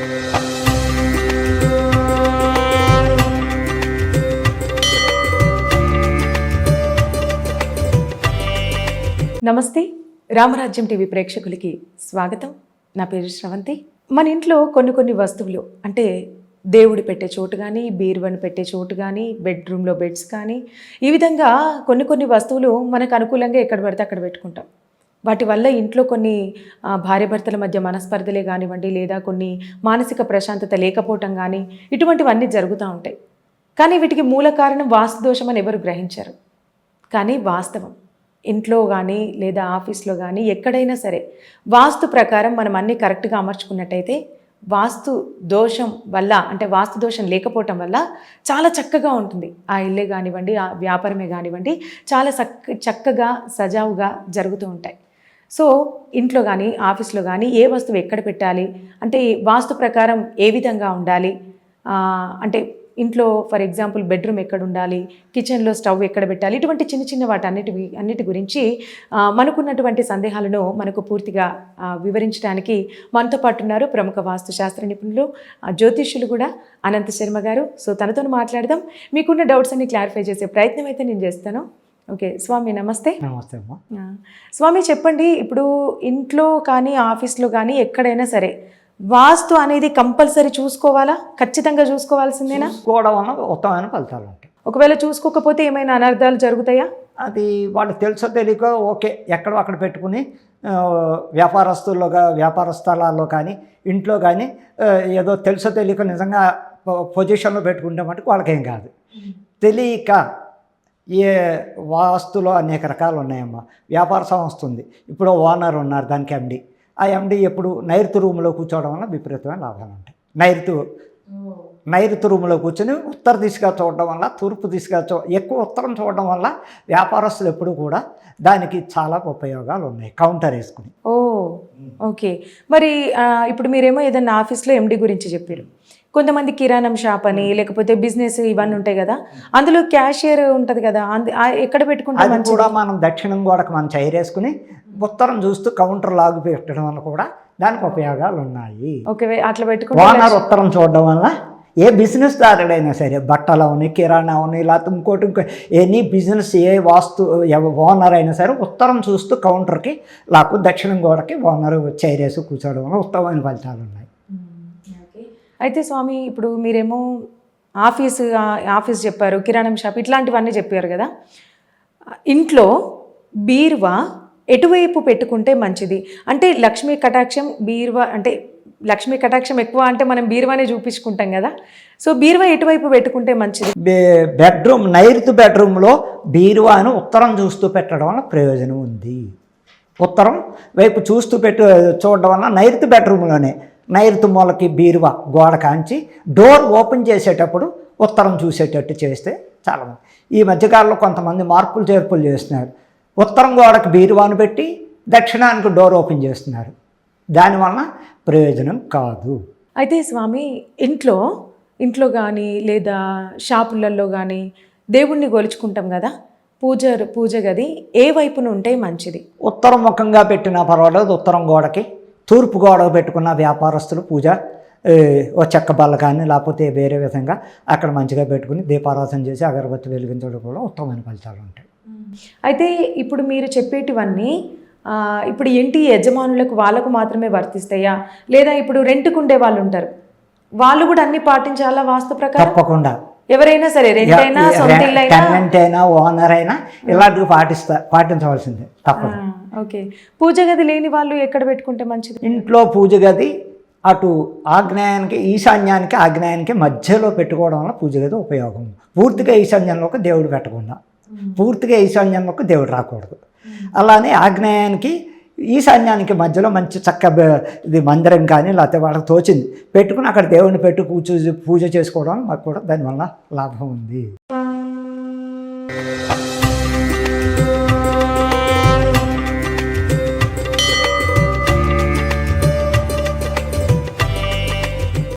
నమస్తే రామరాజ్యం టీవీ ప్రేక్షకులకి స్వాగతం. నా పేరు శ్రవంతి. మన ఇంట్లో కొన్ని కొన్ని వస్తువులు అంటే దేవుడు పెట్టే చోటు కానీ బీరువని పెట్టే చోటు కానీ బెడ్రూమ్లో బెడ్స్ కానీ ఈ విధంగా కొన్ని కొన్ని వస్తువులు మనకు అనుకూలంగా ఎక్కడ పడితే అక్కడ పెట్టుకుంటాం. వాటి వల్ల ఇంట్లో కొన్ని భార్యాభర్తల మధ్య మనస్పర్ధలే కానివ్వండి లేదా కొన్ని మానసిక ప్రశాంతత లేకపోవటం కానీ ఇటువంటివన్నీ జరుగుతూ ఉంటాయి. కానీ వీటికి మూల కారణం వాస్తు దోషం అని ఎవరు గ్రహించరు. కానీ వాస్తవం. ఇంట్లో కానీ లేదా ఆఫీస్లో కానీ ఎక్కడైనా సరే వాస్తు ప్రకారం మనం అన్నీ కరెక్ట్గా అమర్చుకున్నట్టయితే వాస్తు దోషం వల్ల అంటే వాస్తు దోషం లేకపోవటం వల్ల చాలా చక్కగా ఉంటుంది. ఆ ఇల్లే కానివ్వండి ఆ వ్యాపారమే కానివ్వండి చాలా చక్క చక్కగా సజావుగా జరుగుతూ ఉంటాయి. సో ఇంట్లో కానీ ఆఫీస్లో కానీ ఏ వస్తువు ఎక్కడ పెట్టాలి? అంటే వాస్తు ప్రకారం ఏ విధంగా ఉండాలి? అంటే ఇంట్లో ఫర్ ఎగ్జాంపుల్ బెడ్రూమ్ ఎక్కడ ఉండాలి? కిచెన్లో స్టవ్ ఎక్కడ పెట్టాలి? ఇటువంటి చిన్న చిన్న వాటి అన్నిటి అన్నిటి గురించి మనకున్నటువంటి సందేహాలను మనకు పూర్తిగా వివరించడానికి మనతో పాటు ఉన్నారు ప్రముఖ వాస్తు శాస్త్ర నిపుణులు జ్యోతిష్యులు కూడా అనంత శర్మ గారు. సో తనతో మాట్లాడదాం. మీకున్న డౌట్స్ అన్ని క్లారిఫై చేసే ప్రయత్నం అయితే నేను చేస్తాను. ఓకే స్వామి నమస్తే. నమస్తే అమ్మా. స్వామి చెప్పండి ఇప్పుడు ఇంట్లో కానీ ఆఫీస్లో కానీ ఎక్కడైనా సరే వాస్తు అనేది కంపల్సరీ చూసుకోవాలా? ఖచ్చితంగా చూసుకోవాల్సిందేనా? చూసుకోవడం వల్ల ఉత్తమమైన ఫలితాలు ఉంటాయి. ఒకవేళ చూసుకోకపోతే ఏమైనా అనర్థాలు జరుగుతాయా? అది వాళ్ళకి తెలుసో తెలియక ఓకే ఎక్కడో అక్కడ పెట్టుకుని వ్యాపారస్తుల్లో వ్యాపార స్థలాల్లో కానీ ఇంట్లో కానీ ఏదో తెలుసో తెలియక నిజంగా పొజిషన్లో పెట్టుకుంటే మటుకు వాళ్ళకేం కాదు. తెలియక ఏ వాస్తులో అనేక రకాలు ఉన్నాయమ్మా వ్యాపార సంస్థ ఉంది. ఇప్పుడు ఓనర్ ఉన్నారు దానికి ఎండి ఆ ఎండి ఎప్పుడు నైరుతి రూమ్లో కూర్చోవడం వల్ల విపరీతమైన లాభాలు ఉంటాయి. నైరుతి నైరుతి రూమ్లో కూర్చొని ఉత్తర దిశగా చూడడం వల్ల తూర్పు దిశగా చూ ఎక్కువ ఉత్తరం చూడడం వల్ల వ్యాపారస్తులు ఎప్పుడు కూడా దానికి చాలా ఉపయోగాలు ఉన్నాయి. కౌంటర్ వేసుకుని. ఓ ఓకే. మరి ఇప్పుడు మీరేమో ఏదైనా ఆఫీస్లో ఎండి గురించి చెప్పారు. కొంతమంది కిరాణం షాప్ అని లేకపోతే బిజినెస్ ఇవన్నీ ఉంటాయి కదా అందులో క్యాషియర్ ఉంటుంది కదా ఎక్కడ పెట్టుకుంటే కూడా మనం దక్షిణం గోడకు మనం చైరేసుకుని ఉత్తరం చూస్తూ కౌంటర్ లాగు పెట్టడం వల్ల కూడా దానికి ఉపయోగాలు ఉన్నాయి ఓకే అట్లా పెట్టుకుంటే ఓనర్ ఉత్తరం చూడడం వల్ల ఏ బిజినెస్ దారుడైనా సరే బట్టలు అవని కిరాణా అవని లేకపోతే ఇంకోటి ఇంకో ఎనీ బిజినెస్ ఏ వాస్తు ఓనర్ అయినా సరే ఉత్తరం చూస్తూ కౌంటర్కి లాకు దక్షిణం గోడకి ఓనర్ చైరేసి కూర్చోవడం వల్ల ఉత్తమమైన ఫలితాలు ఉన్నాయి అయితే స్వామి ఇప్పుడు మీరేమో ఆఫీస్ ఆఫీస్ చెప్పారు కిరాణం షాప్ ఇట్లాంటివన్నీ చెప్పారు కదా. ఇంట్లో బీరువా ఎటువైపు పెట్టుకుంటే మంచిది? అంటే లక్ష్మీ కటాక్షం బీరువా అంటే లక్ష్మీ కటాక్షం ఎక్కువ అంటే మనం బీరువానే చూపించుకుంటాం కదా. సో బీరువా ఎటువైపు పెట్టుకుంటే మంచిది? బెడ్రూమ్ నైరుతి బెడ్రూమ్లో బీరువాను ఉత్తరం చూస్తూ పెట్టడం వల్ల ప్రయోజనం ఉంది. ఉత్తరం వైపు చూస్తూ పెట్టు చూడడం వల్ల నైరుతి బెడ్రూమ్లోనే నైరుతి మూలకి బీరువా గోడ కాంచి డోర్ ఓపెన్ చేసేటప్పుడు ఉత్తరం చూసేటట్టు చేస్తే చాలా ఈ మధ్యకాలంలో కొంతమంది మార్పులు చేర్పులు చేస్తున్నారు. ఉత్తరం గోడకి బీరువాను పెట్టి దక్షిణానికి డోర్ ఓపెన్ చేస్తున్నారు. దానివల్ల ప్రయోజనం కాదు. అయితే స్వామి ఇంట్లో ఇంట్లో కానీ లేదా షాపులలో కానీ దేవుణ్ణి గొలుచుకుంటాం కదా. పూజ పూజ గది ఏ వైపున ఉంటే మంచిది? ఉత్తరం ముఖంగా పెట్టినా పర్వాలేదు ఉత్తరం గోడకి. తూర్పు గోడకు పెట్టుకున్న వ్యాపారస్తులు పూజ ఓ చెక్క బల్ల కానీ లేకపోతే వేరే విధంగా అక్కడ మంచిగా పెట్టుకుని దీపారాధన చేసి అగరబత్తి వెలిగించడం కూడా ఉత్తమమైన ఫలితాలు ఉంటాయి. అయితే ఇప్పుడు మీరు చెప్పేటివన్నీ ఇప్పుడు ఇంటి యజమానులకు వాళ్ళకు మాత్రమే వర్తిస్తాయా? లేదా ఇప్పుడు రెంట్కు ఉండే వాళ్ళు ఉంటారు. వాళ్ళు కూడా అన్ని పాటించాలా వాస్తు ప్రకారం? తప్పకుండా. ఎవరైనా సరే రెంట్ అయినా సొంత ఇల్లు అయినా? ఓనర్ అయినా ఇలాంటివి పాటిస్తా పాటించవలసిందే తప్పదు ఆ, ఓకే. పూజ గది లేని వాళ్ళు ఎక్కడ పెట్టుకుంటే మంచిది? ఇంట్లో పూజ గది అటు ఆగ్నేయానికి ఈశాన్యానికి ఆగ్నేయానికి మధ్యలో పెట్టుకోవడం వల్ల పూజ గది ఉపయోగం. పూర్తిగా ఈశాన్యంలోకి దేవుడు పెట్టకుండా పూర్తిగా ఈశాన్యంలోకి దేవుడు రాకూడదు. అలానే ఆగ్నేయానికి ఈశాన్యానికి మధ్యలో మంచి చక్క ఇది మందిరం కానీ లేకపోతే వాళ్ళకి తోచింది. పెట్టుకుని అక్కడ దేవుడిని పెట్టి పూజ పూజ చేసుకోవడం మాకు కూడా దానివల్ల లాభం ఉంది.